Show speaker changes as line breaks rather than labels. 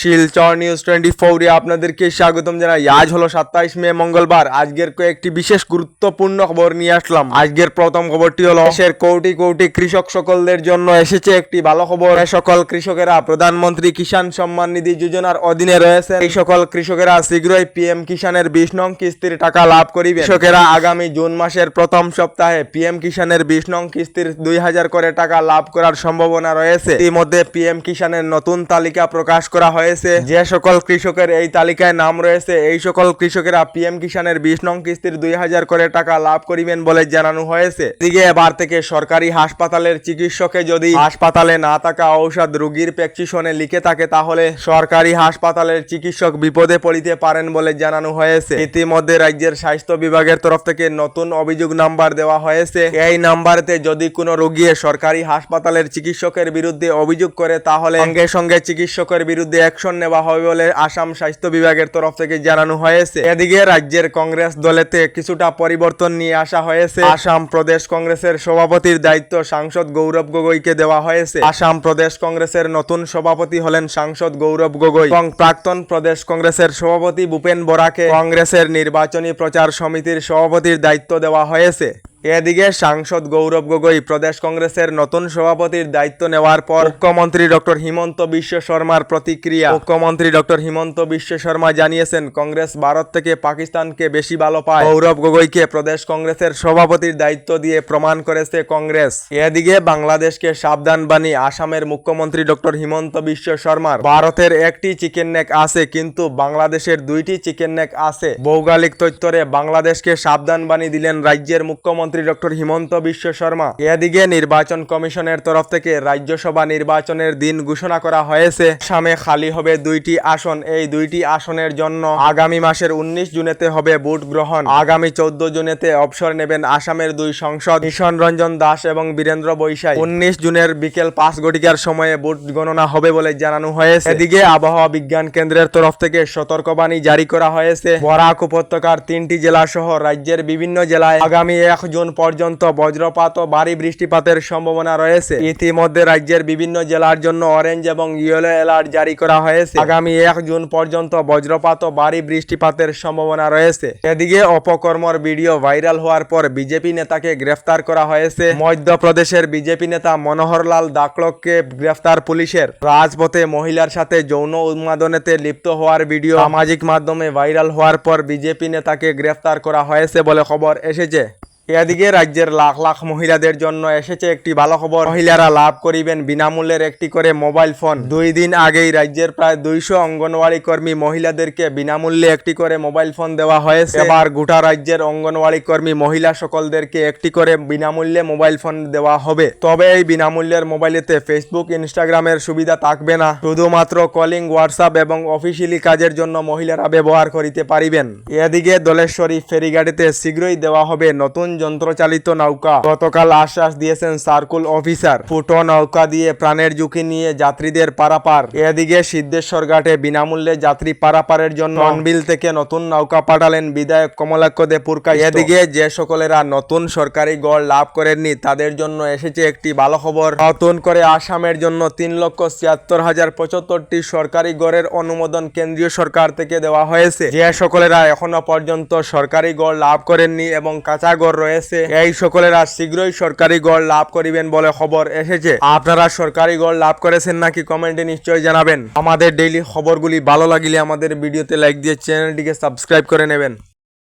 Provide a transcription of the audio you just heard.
Silchar news twenty ফোরে আপনাদেরকে স্বাগতম জানাই। আজ হলো সাতাইশ মে, মঙ্গলবার। আজকের কয়েকটি বিশেষ গুরুত্বপূর্ণ খবর নিয়ে আসলাম। আজকের প্রথম খবরটি হলো, দেশের কোটি কোটি কৃষক সকলদের জন্য এসেছে একটি ভালো খবর। সকল কৃষকেরা প্রধানমন্ত্রী কিষাণ সম্মান নিধি যোজনার অধীনে রয়েছে এই সকল কৃষকেরা শীঘ্রই পিএম কিষানের বিশ নং কিস্তির টাকা লাভ করিবে কৃষকেরা আগামী জুন মাসের প্রথম সপ্তাহে পিএম কিষানের বিশ নং কিস্তির দুই হাজার করে টাকা লাভ করার সম্ভাবনা রয়েছে। ইতিমধ্যে পিএম কিষানের নতুন তালিকা প্রকাশ করা হয়েছে। যে সকল কৃষকের এই তালিকায় নাম রয়েছে, এই সকল কৃষকেরা পিএম কিষানের বিশ নং কিস্তির দুই হাজার করে টাকা লাভ করিবেন বলে জানানো হয়েছে। এদিকে এবার থেকে সরকারি হাসপাতালের চিকিৎসকে যদি হাসপাতালে না থাকা ঔষধ রোগীর প্রেসক্রিপশনে লিখে থাকে, তাহলে সরকারি হাসপাতালের চিকিৎসক বিপদে পড়িতে পারেন বলে জানানো হয়েছে। ইতিমধ্যে রাজ্যের স্বাস্থ্য বিভাগের তরফ থেকে নতুন অভিযোগ নাম্বার দেওয়া হয়েছে। এই নাম্বারতে যদি কোনো রোগী সরকারি হাসপাতালের চিকিৎসকের বিরুদ্ধে অভিযোগ করে, তাহলে সঙ্গে সঙ্গে চিকিৎসকের বিরুদ্ধে অ্যাকশন নেওয়া হবে বলে আসাম স্বাস্থ্য বিভাগের তরফ থেকে জানানো হয়েছে। এদিকে রাজ্যের কংগ্রেস দলেতে কিছুটা পরিবর্তন নিয়ে আসা হয়েছে। আসাম প্রদেশ কংগ্রেসের সভাপতির দায়িত্ব সাংসদ গৌরব গগৈকে দেওয়া হয়েছে। আসাম প্রদেশ কংগ্রেসের নতুন সভাপতি হলেন সাংসদ গৌরব গগৈ এবং প্রাক্তন প্রদেশ কংগ্রেসের সভাপতি ভূপেন বরাকে। কংগ্রেসের নির্বাচনী প্রচার সমিতির সভাপতির দায়িত্ব দেওয়া হয়েছে। এদিকে সাংসদ গৌরব গগৈ প্রদেশ কংগ্রেসের নতুন সভাপতির দায়িত্ব নেওয়ার পর মুখ্যমন্ত্রী ডক্টর হিমন্ত বিশ্ব শর্মার প্রতিক্রিয়া। মুখ্যমন্ত্রী ডক্টর হিমন্ত বিশ্ব শর্মা জানিয়েছেন, কংগ্রেস ভারত থেকে পাকিস্তানকে বেশি ভালো পায়। গৌরব গগৈকে প্রদেশ কংগ্রেসের সভাপতির দায়িত্ব দিয়ে প্রমাণ করেছে কংগ্রেস। এদিকে বাংলাদেশকে সাবধান বাণী আসামের মুখ্যমন্ত্রী ডক্টর হিমন্ত বিশ্ব শর্মার। ভারতের একটি চিকেন নেক আছে, কিন্তু বাংলাদেশের দুইটি চিকেন নেক আছে। ভৌগোলিক তথ্যরে বাংলাদেশকে সাবধান বাণী দিলেন রাজ্যের মুখ্যমন্ত্রী। ডক্টর হিমন্ত বিশ্ব শর্মা এদিকে নির্বাচন কমিশনের তরফ থেকে রাজ্যসভা নির্বাচনের দিন ঘোষণা করা হয়েছে। আসামে খালি হবে দুইটি আসন। এই দুইটি আসনের জন্য আগামী মাসের উনিশ জুনেতে হবে ভোট গ্রহণ। আগামী চোদ্দ জুনেতে অবসর নেবেন আসামের দুই সংসদ মিশন রঞ্জন দাস এবং বীরেন্দ্র বৈশাই। উনিশ জুনের বিকেল পাঁচ ঘটিকার সময়ে ভোট গণনা হবে বলে জানানো হয়েছে। এদিকে আবহাওয়া বিজ্ঞান কেন্দ্রের তরফ থেকে সতর্কবাণী জারি করা হয়েছে। বরাক উপত্যকার তিনটি জেলা সহ রাজ্যের বিভিন্ন জেলায় আগামী এক জুন পর্যন্ত বজ্রপাত ও ভারী বৃষ্টিপাতের সম্ভাবনা রয়েছে। ইতিমধ্যে রাজ্যের বিভিন্ন জেলার জন্য অরেঞ্জ এবং ইয়েলো অ্যালার্ট জারি করা হয়েছে। আগামী এক জুন পর্যন্ত বজ্রপাত ও ভারী বৃষ্টিপাতের সম্ভাবনা রয়েছে। এদিকে অপকর্মর ভিডিও ভাইরাল হওয়ার পর বিজেপি নেতাকে গ্রেফতার করা হয়েছে। মধ্যপ্রদেশের বিজেপি নেতা মনোহরলাল দাকলককে গ্রেফতার পুলিশের। রাজপথে মহিলার সাথে যৌন উন্মাদনেতে লিপ্ত হওয়ার ভিডিও সামাজিক মাধ্যমে ভাইরাল হওয়ার পর বিজেপি নেতাকে গ্রেফতার করা হয়েছে বলে খবর এসেছে। এদিকে রাজ্যের লাখ লাখ মহিলাদের জন্য এসেছে একটি ভালো খবর। মহিলারা লাভ করিবেন বিনামূল্যের একটি করে মোবাইল ফোন। দুই দিন আগেই রাজ্যের প্রায় দুইশো অঙ্গনওয়াড়ি কর্মী মহিলাদেরকে বিনামূল্যে একটি করে মোবাইল ফোন দেওয়া হয়েছে। এবার গোটা রাজ্যের অঙ্গনওয়াড়ি কর্মী মহিলা সকলদেরকে একটি করে বিনামূল্যে মোবাইল ফোন দেওয়া হবে। তবে এই বিনামূল্যের মোবাইলেতে ফেসবুক, ইনস্টাগ্রামের সুবিধা থাকবে না। শুধুমাত্র কলিং, হোয়াটসঅ্যাপ এবং অফিসিয়ালি কাজের জন্য মহিলারা ব্যবহার করিতে পারিবেন। এদিকে দলেশ্বরী ফেরিঘাটিতে শীঘ্রই দেওয়া হবে নতুন যন্ত্রচালিত নৌকা। গতকাল আশ্বাস দিয়েছেন সার্কুল অফিসার। ফুটো নৌকা দিয়ে প্রাণের ঝুঁকি নিয়ে যাত্রীদের পারাপার। এদিকে সিদ্ধেশ্বর ঘাটে বিনামূল্যে যাত্রী পারাপারের জন্য অনবিল থেকে নতুন নৌকা পাঠালেন বিধায়ক কমলাক্ষ দে পুরকাই এদিকে যে সকলেরা নতুন সরকারি গড় লাভ করেননি, তাদের জন্য এসেছে একটি ভালো খবর নতুন করে আসামের জন্য তিন লক্ষ ছিয়াত্তর হাজার পঁচাত্তরটি সরকারি গড়ের অনুমোদন কেন্দ্রীয় সরকার থেকে দেওয়া হয়েছে। যে সকলেরা এখনও পর্যন্ত সরকারি গড় লাভ করেননি এবং কাঁচা গড় রয়েছে এই সকলেরা শীঘ্রই সরকারি গড় লাভ করিবেন বলে খবর এসেছে। আপনারা সরকারি গড় লাভ করেছেন নাকি কমেন্টে নিশ্চয়ই জানাবেন। আমাদের ডেইলি খবরগুলি ভালো লাগিলে আমাদের ভিডিওতে লাইক দিয়ে চ্যানেলটিকে সাবস্ক্রাইব করে নেবেন।